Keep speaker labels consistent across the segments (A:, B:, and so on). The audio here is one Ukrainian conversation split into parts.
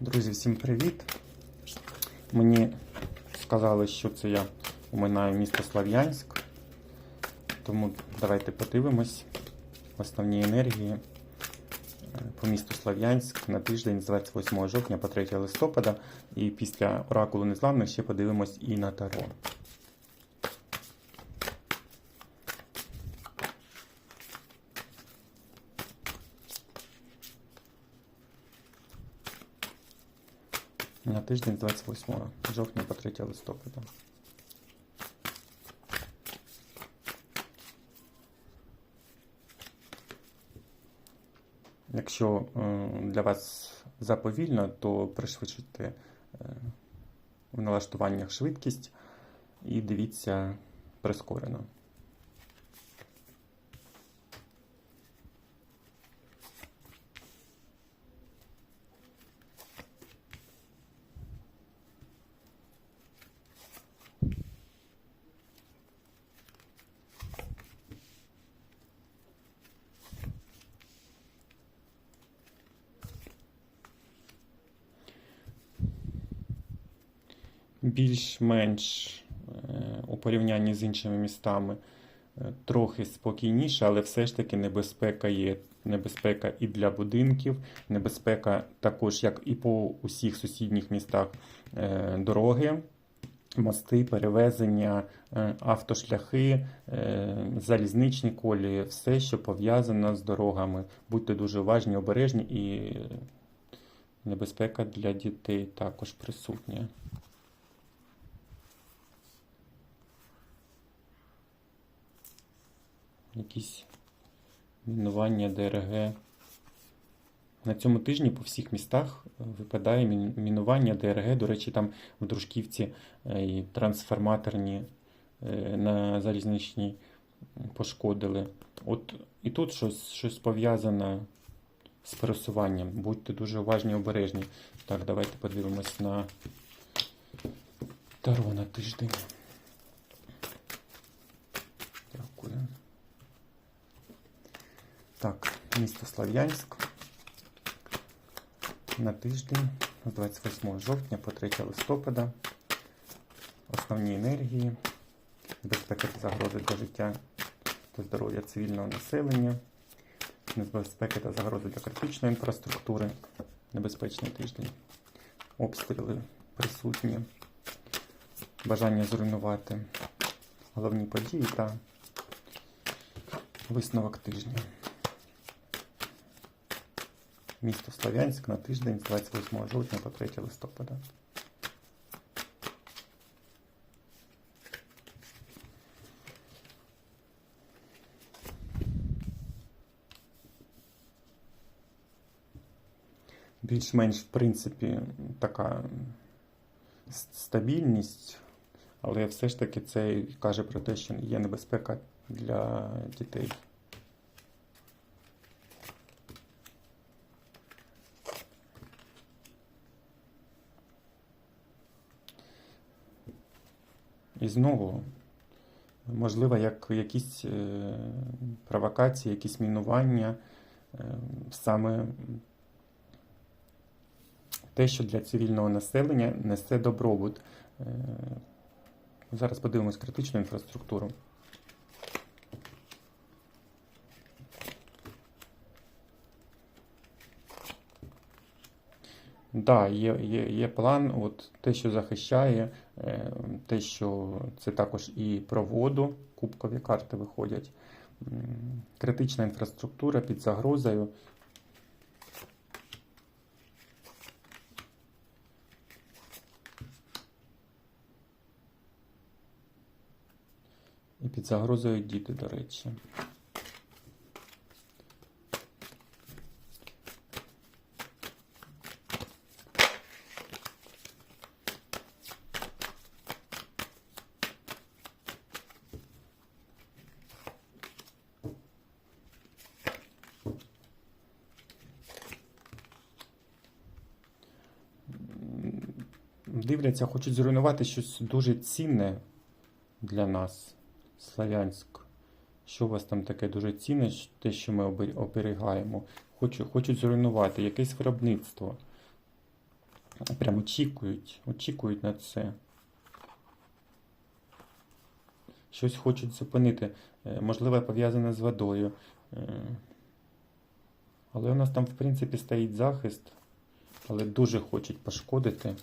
A: Друзі, всім привіт! Мені сказали, що це я оминаю місто Слав'янськ. Тому давайте подивимось основні енергії е, по місту Слав'янськ на тиждень з 28 жовтня по 3 листопада. І після оракулу незламних ще подивимось і на Таро. На тиждень з 28 жовтня по 3 листопада. Якщо е, для вас заповільно, то пришвидшуйте е, в налаштуваннях швидкість і дивіться прискорено. Більш-менш е, у порівнянні з іншими містами е, трохи спокійніше, але все ж таки небезпека є. Небезпека і для будинків, небезпека також, як і по усіх сусідніх містах е, дороги, мости, перевезення, автошляхи, залізничні колії, все, що пов'язано з дорогами. Будьте дуже уважні, обережні і небезпека для дітей також присутня. Якісь мінування ДРГ. На цьому тижні по всіх містах е, випадає мінування ДРГ. До речі, там в Дружківці е, і трансформаторні е, на залізничній пошкодили. От і тут щось, щось пов'язане з пересуванням. Будьте дуже уважні і обережні. Так, давайте подивимось на Таро на тиждень. Так, місто Слав'янськ. На тиждень з 28 жовтня по 3 листопада. Основні енергії, безпека та загрози для життя та здоров'я цивільного населення, небезпека та загрози для критичної інфраструктури, небезпечний тиждень, обстріли присутні, бажання зруйнувати головні події та висновок тижня. Місто Слов'янськ на тиждень з 28 жовтня по 3 листопада. Більш-менш, в принципі, така стабільність, але все ж таки це каже про те, що є небезпека для дітей. І знову, можливо, як якісь е, провокації, якісь мінування, е, саме те, що для цивільного населення несе добробут. Е, Зараз подивимось критичну інфраструктуру. Да, є, є, є план, от те, що захищає, те, що це також і про воду, кубкові карти виходять. Критична інфраструктура під загрозою. І під загрозою діти, до речі. Дивляться, хочуть зруйнувати щось дуже цінне для нас, Славянськ. Що у вас там таке дуже цінне, те, що ми оберігаємо? Хочу, хочуть зруйнувати якесь виробництво. Прям очікують, очікують на це. Щось хочуть зупинити. Е, Можливо, пов'язане з водою. Е, Але у нас там, в принципі, стоїть захист, але дуже хочуть пошкодити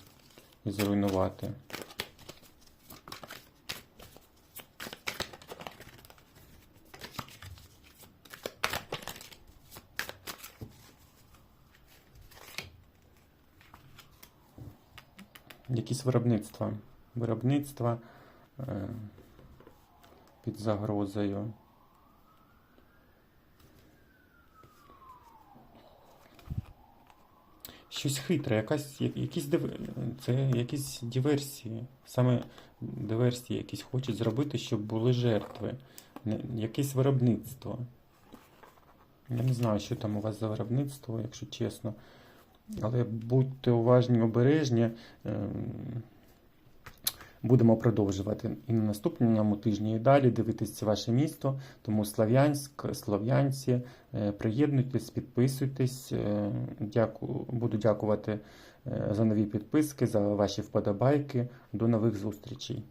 A: і зруйнувати. Якісь виробництва. Виробництва е, під загрозою. Щось хитре, якась, якісь, це якісь диверсії. Саме диверсії якісь хочуть зробити, щоб були жертви. Якесь виробництво. Я не знаю, що там у вас за виробництво, якщо чесно. Але будьте уважні, обережні. Ем, Будемо продовжувати і на наступному тижні і далі дивитися ваше місто. Тому Слов'янськ, Слов'янці, е, приєднуйтесь, підписуйтесь. Е, Дяку, буду дякувати е, за нові підписки, за ваші вподобайки. До нових зустрічей.